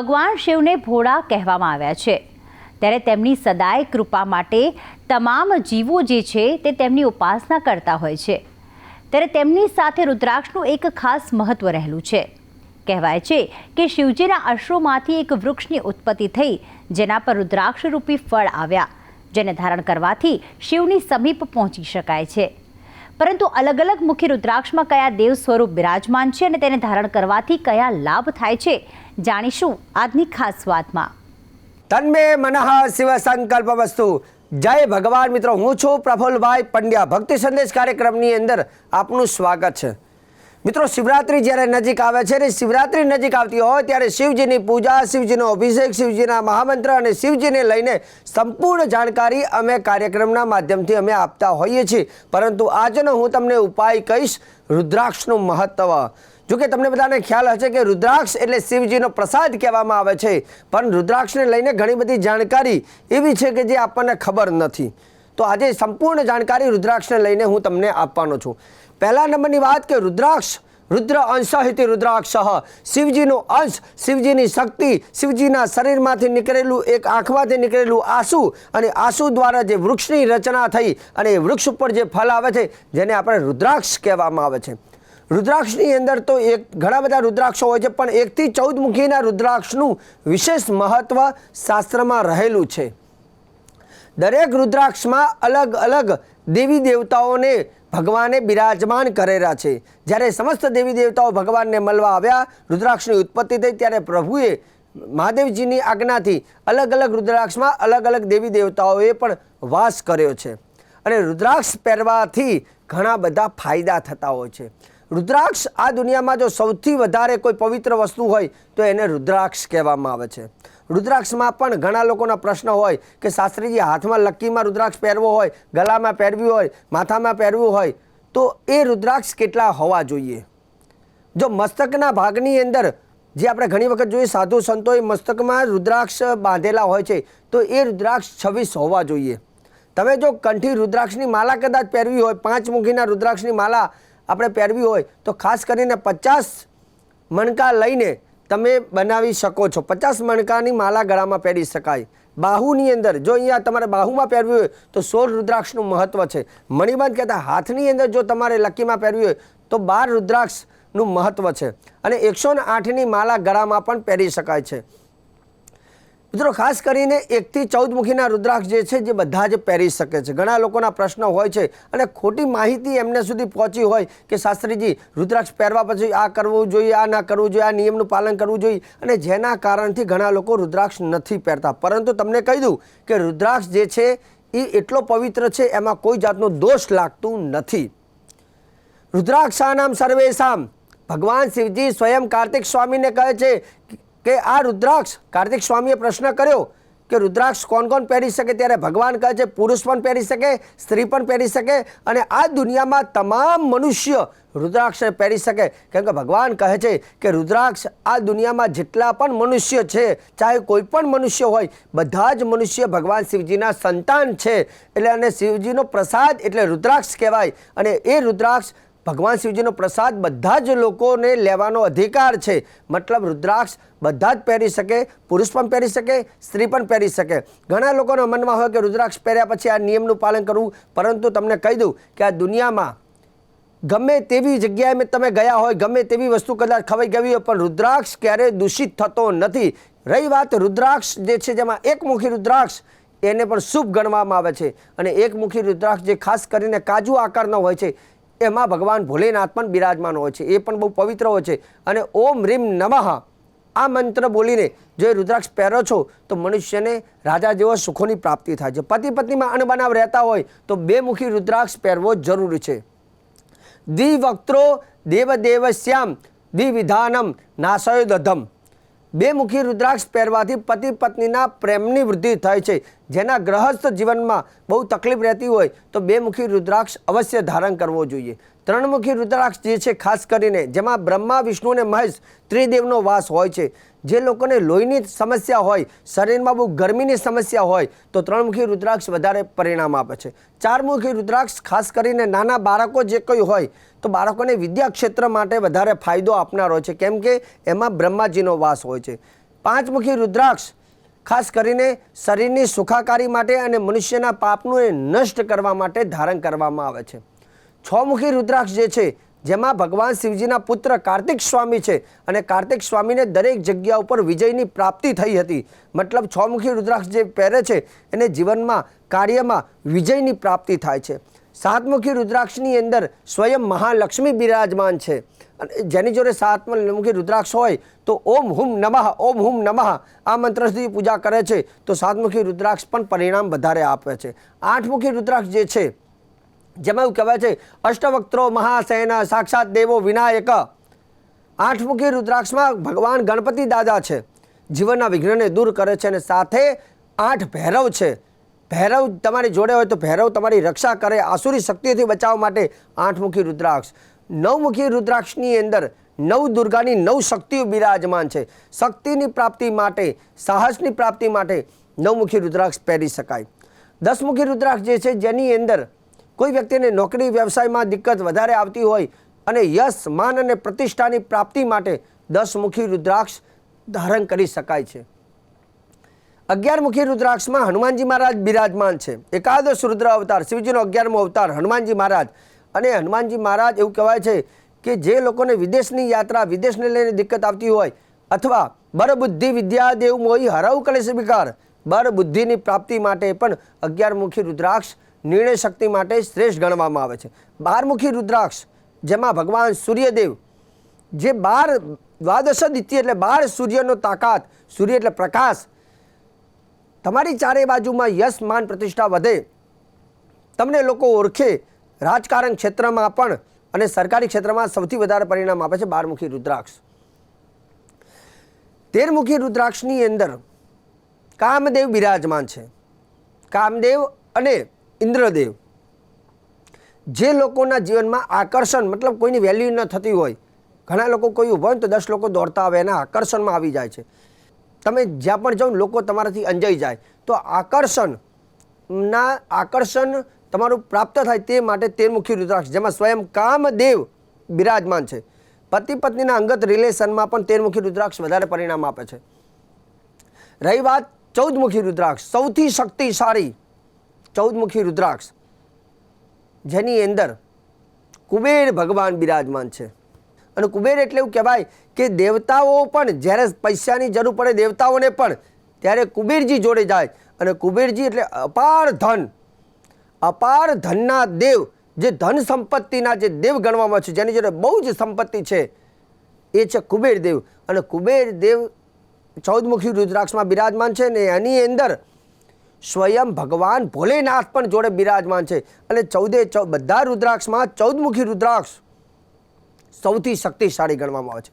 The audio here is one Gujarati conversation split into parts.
ભગવાન શિવને ભોળા કહેવામાં આવ્યા છે. ત્યારે તેમની સદાય કૃપા માટે તમામ જીવો જે છે તે તેમની ઉપાસના કરતા હોય છે. ત્યારે તેમની સાથે રુદ્રાક્ષનું એક ખાસ મહત્વ રહેલું છે. કહેવાય છે કે શિવજીના અશ્રુમાંથી એક વૃક્ષની ઉત્પત્તિ થઈ, જેના પર રુદ્રાક્ષ રૂપી ફળ આવ્યા, જેને ધારણ કરવાથી શિવની સમીપ પહોંચી શકાય છે. પરંતુ અલગ અલગ મુખ્ય રુદ્રાક્ષમાં કયા દેવ સ્વરૂપ બિરાજમાન છે અને તેને ધારણ કરવાથી કયા લાભ થાય છે, જાણીશું આજની ખાસ વાતમાં. તન્મે મનઃ શિવ સંકલ્પ વસ્તુ. જય ભગવાન મિત્રો, હું છું પ્રફુલભાઈ પંડ્યા. ભક્તિ સંદેશ કાર્યક્રમની અંદર આપનું સ્વાગત છે. મિત્રો, શિવરાત્રિ જ્યારે નજીક આવે છે અને શિવરાત્રિ નજીક આવતી હોય ત્યારે શિવજીની પૂજા, શિવજીનો અભિષેક, શિવજીના મહામંત્ર અને શિવજીને લઈને સંપૂર્ણ જાણકારી અમે કાર્યક્રમના માધ્યમથી અમે આપતા હોઈએ છીએ. પરંતુ આજનો હું તમને ઉપાય કહીશ, રુદ્રાક્ષનું મહત્ત્વ. જો કે તમને બધાને ખ્યાલ હશે કે રુદ્રાક્ષ એટલે શિવજીનો પ્રસાદ કહેવામાં આવે છે. પણ રુદ્રાક્ષને લઈને ઘણી બધી જાણકારી એવી છે કે જે આપણને ખબર નથી. તો આજે સંપૂર્ણ જાણકારી રુદ્રાક્ષને લઈને હું તમને આપવાનો છું. પહેલા નંબરની વાત કે રુદ્રાક્ષ, રુદ્ર અંશહિતિ રુદ્રાક્ષ. શિવજીનો અંશ, શિવજીની શક્તિ, શિવજીના શરીરમાંથી નીકળેલું એક આંખમાંથી નીકળેલું આંસુ અને આંસુ દ્વારા જે વૃક્ષની રચના થઈ અને વૃક્ષ ઉપર જે ફલ આવે છે, જેને આપણે રુદ્રાક્ષ કહેવામાં આવે છે. રુદ્રાક્ષની અંદર તો એક, ઘણા બધા રુદ્રાક્ષો હોય છે, પણ એકથી ચૌદ મુખીના રુદ્રાક્ષનું વિશેષ મહત્વ શાસ્ત્રમાં રહેલું છે. દરેક રુદ્રાક્ષમાં અલગ અલગ દેવી દેવતાઓને ભગવાને બિરાજમાન કરેલા છે. જ્યારે સમસ્ત દેવી દેવતાઓ ભગવાનને મળવા આવ્યા, રુદ્રાક્ષની ઉત્પત્તિ થઈ ત્યારે પ્રભુએ મહાદેવજીની આજ્ઞાથી અલગ અલગ રુદ્રાક્ષમાં અલગ અલગ દેવી દેવતાઓએ પણ વાસ કર્યો છે. અને રુદ્રાક્ષ પહેરવાથી ઘણા બધા ફાયદા થતા હોય છે. રુદ્રાક્ષ આ દુનિયામાં જો સૌથી વધારે કોઈ પવિત્ર વસ્તુ હોય, તો એને રુદ્રાક્ષ કહેવામાં આવે છે. રુદ્રાક્ષમાં પણ ઘણા લોકોના પ્રશ્ન હોય કે શાસ્ત્રીજી, હાથમાં લક્કીમાં રુદ્રાક્ષ પહેરવો હોય ગળામાં પહેરવી હોય, માથામાં પહેરવું હોય, તો એ રુદ્રાક્ષ કેટલા હોવા જોઈએ? જો મસ્તકના ભાગની અંદર જે આપણે ઘણી વખત જોઈએ, સાધુ સંતોએ મસ્તકમાં રુદ્રાક્ષ બાંધેલા હોય છે, તો એ રુદ્રાક્ષ છવ્વીસ હોવા જોઈએ. તમે જો કંઠી રુદ્રાક્ષની માલા કદાચ પહેરવી હોય, પાંચ મુખીના રુદ્રાક્ષની માલા આપણે પહેરવી હોય, તો ખાસ કરીને પચાસ મણકા લઈને તમે બનાવી શકો છો. પચાસ મણકાની માલા ગળામાં પહેરી શકાય. બાહુની અંદર, જો અહીંયા તમારે બાહુમાં પહેરવી હોય, તો સોળ રુદ્રાક્ષનું મહત્ત્વ છે. મણિબંધ કહેતા, હાથની અંદર જો તમારે લકીમાં પહેરવી હોય, તો બાર રુદ્રાક્ષનું મહત્ત્વ છે. અને એકસો ને આઠની માલા ગળામાં પણ પહેરી શકાય છે. મિત્રો, ખાસ કરીને એકથી ચૌદ મુખીના રુદ્રાક્ષ જે છે, જે બધા જ પહેરી શકે છે. ઘણા લોકોના પ્રશ્નો હોય છે અને ખોટી માહિતી એમને સુધી પહોંચી હોય કે શાસ્ત્રીજી, રુદ્રાક્ષ પહેરવા પછી આ કરવું જોઈએ, આ ના કરવું જોઈએ, આ નિયમનું પાલન કરવું જોઈએ અને જેના કારણથી ઘણા લોકો રુદ્રાક્ષ નથી પહેરતા. પરંતુ તમને કહી દઉં કે રુદ્રાક્ષ જે છે, એ એટલો પવિત્ર છે, એમાં કોઈ જાતનો દોષ લાગતું નથી. રુદ્રાક્ષાનામ સર્વેશામ. ભગવાન શિવજી સ્વયં કાર્તિક સ્વામીને કહે છે કે આ રુદ્રાક્ષ, કાર્તિક સ્વામીએ પ્રશ્ન કર્યો કે રુદ્રાક્ષ કોણ કોણ પહેરી શકે? ત્યારે ભગવાન કહે છે, પુરુષ પણ પહેરી શકે, સ્ત્રી પણ પહેરી શકે અને આ દુનિયામાં તમામ મનુષ્ય રુદ્રાક્ષ પહેરી શકે. કેમ કે ભગવાન કહે છે કે રુદ્રાક્ષ આ દુનિયામાં જેટલા પણ મનુષ્ય છે, ચાહે કોઈ પણ મનુષ્ય હોય, બધા જ મનુષ્ય ભગવાન શિવજીના સંતાન છે. એટલે અને શિવજીનો પ્રસાદ એટલે રુદ્રાક્ષ કહેવાય. અને એ રુદ્રાક્ષ ભગવાન શિવજીનો પ્રસાદ બધા જ લોકોને લેવાનો અધિકાર છે. મતલબ રુદ્રાક્ષ બધા જ પહેરી શકે, પુરુષ પણ પહેરી શકે, સ્ત્રી પણ પહેરી શકે. ઘણા લોકોના મનમાં હોય કે રુદ્રાક્ષ પહેર્યા પછી આ નિયમનું પાલન કરવું, પરંતુ તમને કહી દઉં કે આ દુનિયામાં ગમે તેવી જગ્યાએ તમે ગયા હોય, ગમે તેવી વસ્તુ કદાચ ખવાઈ ગઈ હોય, પણ રુદ્રાક્ષ ક્યારેય દૂષિત થતો નથી. રહી વાત રુદ્રાક્ષ જે છે, જેમાં એકમુખી રુદ્રાક્ષ એને પણ શુભ ગણવામાં આવે છે. અને એકમુખી રુદ્રાક્ષ જે ખાસ કરીને કાજુ આકારનો હોય છે એમાં ભગવાન ભોલેનાથ પણ બિરાજમાન હોય છે, એ પણ બહુ પવિત્ર હોય છે. અને ઓમ રીમ નમઃ, આ મંત્ર બોલીને જો રુદ્રાક્ષ પહેરો છો, તો મનુષ્યને રાજા જેવો સુખોની પ્રાપ્તિ થાય છે. પતિ પત્નીમાં અણબનાવ રહેતા હોય, તો બે મુખી રુદ્રાક્ષ પહેરવો જરૂરી છે. દ્વિવક્ત્રો દેવદેવશ્યામ દ્વિવિધાનમ નાશયો દધમ બે મુખી રુદ્રાક્ષ પહેરવાથી પતિ પત્નીના પ્રેમની વૃદ્ધિ થાય છે. જેના ગ્રહસ્થ જીવનમાં બહુ તકલીફ રહેતી હોય તો બે મુખી રુદ્રાક્ષ અવશ્ય ધારણ કરવો જોઈએ. ત્રણમુખી રુદ્રાક્ષ જે છે, ખાસ કરીને જેમાં બ્રહ્મા, વિષ્ણુ અને મહેશ ત્રિદેવનો વાસ હોય છે. જે લોકોને લોહીની સમસ્યા હોય, શરીરમાં બહુ ગરમીની સમસ્યા હોય, તો ત્રણમુખી રુદ્રાક્ષ વધારે પરિણામ આપે છે. ચારમુખી રુદ્રાક્ષ, ખાસ કરીને નાના બાળકો જે કોઈ હોય, તો બાળકોને વિદ્યા ક્ષેત્ર માટે વધારે ફાયદો આપનાર છે. કેમ કે એમાં બ્રહ્માજીનો વાસ હોય છે. પાંચમુખી રુદ્રાક્ષ, ખાસ કરીને શરીરની સુખાકારી માટે અને મનુષ્યના પાપનું એ નષ્ટ કરવા માટે ધારણ કરવામાં આવે છે. છમુખી રુદ્રાક્ષ જે છે જેમાં ભગવાન શિવજીના પુત્ર કાર્તિક સ્વામી છે અને કાર્તિક સ્વામીને દરેક જગ્યા ઉપર વિજયની પ્રાપ્તિ થઈ હતી. મતલબ છમુખી રુદ્રાક્ષ જે પહેરે છે, એને જીવનમાં, કાર્યમાં વિજયની પ્રાપ્તિ થાય છે. સાતમુખી રુદ્રાક્ષની અંદર સ્વયં મહાલક્ષ્મી બિરાજમાન છે. અને જેની જોડે સાતમુખી રુદ્રાક્ષ હોય, તો ઓમ હુમ નમઃ, ઓમ હુમ નમઃ આ મંત્રથી પૂજા કરે છે. તો સાતમુખી રુદ્રાક્ષ પણ પરિણામ વધારે આપે છે. આઠમુખી રુદ્રાક્ષ જે છે જેમાં એવું કહેવાય છે અષ્ટવક્ત્રો મહાસેન સાક્ષાત દેવો વિનાયક. આઠમુખી રુદ્રાક્ષમાં ભગવાન ગણપતિ દાદા છે. જીવનના વિઘ્નને દૂર કરે છે અને સાથે આઠ ભૈરવ છે. ભૈરવ તમારી જોડે હોય તો ભૈરવ તમારી રક્ષા કરે, આસુરી શક્તિઓથી બચાવવા માટે આઠમુખી રુદ્રાક્ષ. નવમુખી રુદ્રાક્ષની અંદર નવ દુર્ગાની નવ શક્તિઓ બિરાજમાન છે. શક્તિની પ્રાપ્તિ માટે, સાહસની પ્રાપ્તિ માટે નવમુખી રુદ્રાક્ષ પહેરી શકાય. દસમુખી રુદ્રાક્ષ જે છે, જેની અંદર કોઈ વ્યક્તિને નોકરી, વ્યવસાયમાં દિક્કત વધારે આવતી હોય અને યશ માન અને પ્રતિષ્ઠાની પ્રાપ્તિ માટે દસમુખી રુદ્રાક્ષ ધારણ કરી શકાય છે. અગિયારમુખી રુદ્રાક્ષમાં હનુમાનજી મહારાજ બિરાજમાન છે. એકાદશ રુદ્ર અવતાર, શિવજીનો અગિયારમો અવતાર, હનુમાનજી મહારાજ. અને હનુમાનજી મહારાજ એવું કહેવાય છે કે જે લોકોને વિદેશની યાત્રા, વિદેશને લઈને દિક્કત આવતી હોય અથવા બરબુદ્ધિ વિદ્યા દેવ મોહી હરાવ કલેશ વિકાર, બરબુદ્ધિની પ્રાપ્તિ માટે પણ અગિયારમુખી રુદ્રાક્ષ નિર્ણય શક્તિ માટે શ્રેષ્ઠ ગણવામાં આવે છે. બારમુખી રુદ્રાક્ષ, જેમાં ભગવાન સૂર્યદેવ જે બાર દ્વાદશ દિત્ય એટલે બાર સૂર્યનો તાકાત, સૂર્ય એટલે પ્રકાશ, તમારી ચારે બાજુમાં યશ, માન, પ્રતિષ્ઠા વધે. તમને લોકો ઓળખે. રાજકારણ ક્ષેત્રમાં પણ અને સરકારી ક્ષેત્રમાં સૌથી વધારે પરિણામ આપે છે બારમુખી રુદ્રાક્ષ. તેરમુખી રુદ્રાક્ષની અંદર કામદેવ બિરાજમાન છે. કામદેવ અને ઇન્દ્રદેવ. જે લોકોના જીવનમાં આકર્ષણ, મતલબ કોઈની વેલ્યુ ન થતી હોય, ઘણા લોકો કોઈ ઊભા હોય તો દસ લોકો દોડતા આવે, એના આકર્ષણમાં આવી જાય છે. તમે જ્યાં પણ જાઓ લોકો તમારાથી અંજાઈ જાય. તો આકર્ષણના આકર્ષણ તમારું પ્રાપ્ત થાય તે માટે તેરમુખી રુદ્રાક્ષ, જેમાં સ્વયં કામદેવ બિરાજમાન છે. પતિ પત્નીના અંગત રિલેશનમાં પણ તેરમુખી રુદ્રાક્ષ વધારે પરિણામ આપે છે. રહી વાત ચૌદમુખી રુદ્રાક્ષ, સૌથી શક્તિશાળી ચૌદમુખી રુદ્રાક્ષ, જેની અંદર કુબેર ભગવાન બિરાજમાન છે. અને કુબેર એટલે એવું કહેવાય કે દેવતાઓ પણ જ્યારે પૈસાની જરૂર પડે દેવતાઓને પણ, ત્યારે કુબેરજી જોડે જાય. અને કુબેરજી એટલે અપાર ધન. અપાર ધનના દેવ, જે ધન સંપત્તિના જે દેવ ગણવામાં છે, જેની જોડે બહુ જ સંપત્તિ છે, એ છે કુબેર દેવ. અને કુબેર દેવ ચૌદમુખી રુદ્રાક્ષમાં બિરાજમાન છે ને એની અંદર સ્વયં ભગવાન ભોલેનાથ પણ જોડે બિરાજમાન છે. અને ચૌદે ચૌ, બધા રુદ્રાક્ષમાં ચૌદમુખી રુદ્રાક્ષ સૌથી શક્તિશાળી ગણવામાં આવે છે.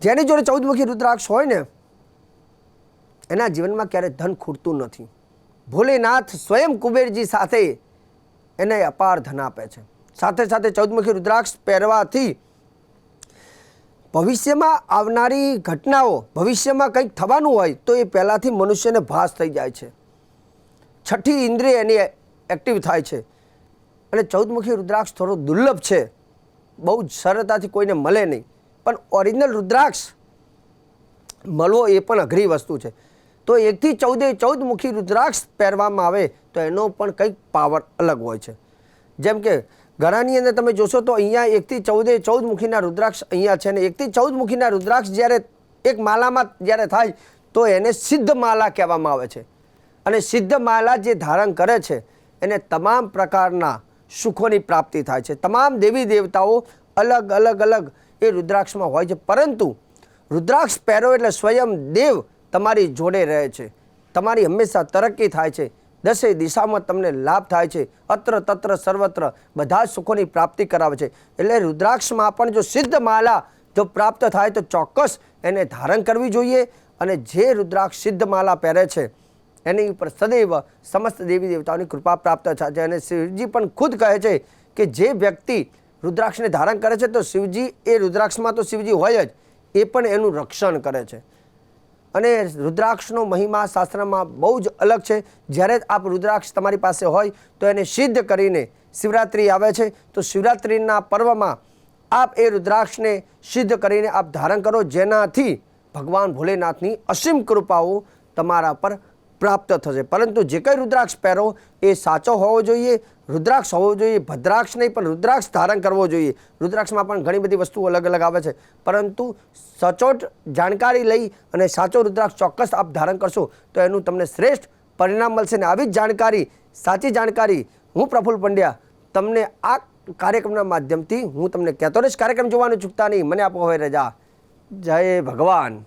જેની જોડે ચૌદમુખી રુદ્રાક્ષ હોય ને, એના જીવનમાં ક્યારેય ધન ખૂટતું નથી. ભોલેનાથ સ્વયં કુબેરજી સાથે એને અપાર ધન આપે છે. સાથે સાથે ચૌદમુખી રુદ્રાક્ષ પહેરવાથી ભવિષ્યમાં આવનારી ઘટનાઓ ભવિષ્યમાં કંઈક થવાનું હોય તો એ પહેલાંથી મનુષ્યને ભાસ થઈ જાય છે. છઠ્ઠી ઇન્દ્રિય એની એક્ટિવ થાય છે. અને ચૌદમુખી રુદ્રાક્ષ થોડો દુર્લભ છે. બહુ જ સરળતાથી કોઈને મળે નહીં. પણ ઓરિજિનલ રુદ્રાક્ષ મળવો એ પણ અઘરી વસ્તુ છે. તો એકથી ચૌદે ચૌદમુખી રુદ્રાક્ષ પહેરવામાં આવે તો એનો પણ કંઈક પાવર અલગ હોય છે. જેમ કે ઘણાની અંદર તમે જોશો તો અહીંયા એકથી ચૌદે ચૌદ મુખીના રુદ્રાક્ષ અહીંયા છે ને એકથી ચૌદ મુખીના રુદ્રાક્ષ જ્યારે એક માલામાં જ્યારે થાય તો એને સિદ્ધ માલા કહેવામાં આવે છે. અને સિદ્ધ માલા જે ધારણ કરે છે, એને તમામ પ્રકારના સુખોની પ્રાપ્તિ થાય છે. તમામ દેવી દેવતાઓ અલગ અલગ અલગ એ રુદ્રાક્ષમાં હોય છે. પરંતુ રુદ્રાક્ષ પહેરો એટલે સ્વયં દેવ તમારી જોડે રહે છે. તમારી હંમેશા તરક્કી થાય છે. દસે દિશામાં તમને લાભ થાય છે. અત્ર તત્ર સર્વત્ર બધા જ સુખોની પ્રાપ્તિ કરાવે છે. એટલે રુદ્રાક્ષમાં પણ જો સિદ્ધ માલા જો પ્રાપ્ત થાય તો ચોક્કસ એને ધારણ કરવી જોઈએ અને જે રુદ્રાક્ષ સિદ્ધ માલા પહેરે છે, એની ઉપર સદૈવ સમસ્ત દેવી દેવતાઓની કૃપા પ્રાપ્ત થાય છે. અને શિવજી પણ ખુદ કહે છે કે જે વ્યક્તિ રુદ્રાક્ષને ધારણ કરે છે તો શિવજી એ રુદ્રાક્ષમાં તો શિવજી હોય જ, એ પણ એનું રક્ષણ કરે છે. અને રુદ્રાક્ષનો મહિમા શાસ્ત્રમાં બહુ જ અલગ છે. જ્યારે આપ રુદ્રાક્ષ તમારી પાસે હોય તો એને સિદ્ધ કરીને શિવરાત્રિ આવે છે. તો શિવરાત્રિના પર્વમાં આપ એ રુદ્રાક્ષને સિદ્ધ કરીને આપ ધારણ કરો. જેનાથી ભગવાન ભોલેનાથની અસીમ કૃપાઓ તમારા પર પ્રાપ્ત થશે. પરંતુ જે કંઈ રુદ્રાક્ષ પહેરો, એ સાચો હોવો જોઈએ. રુદ્રાક્ષ હોવો જોઈએ, ભદ્રાક્ષ નહીં, પણ રુદ્રાક્ષ ધારણ કરવો જોઈએ. રુદ્રાક્ષમાં પણ ઘણી બધી વસ્તુઓ અલગ અલગ આવે છે. પરંતુ સચોટ જાણકારી લઈ અને સાચો રુદ્રાક્ષ ચોક્કસ આપ ધારણ કરશો, તો એનું તમને શ્રેષ્ઠ પરિણામ મળશે. ને આવી જ જાણકારી, સાચી જાણકારી, હું પ્રફુલ્લ પંડ્યા, તમને આ કાર્યક્રમના માધ્યમથી હું તમને કહેતો રહીશ. કાર્યક્રમ જોવાનું ચૂકતા નહીં. મને આપો હવે રજા. જય ભગવાન.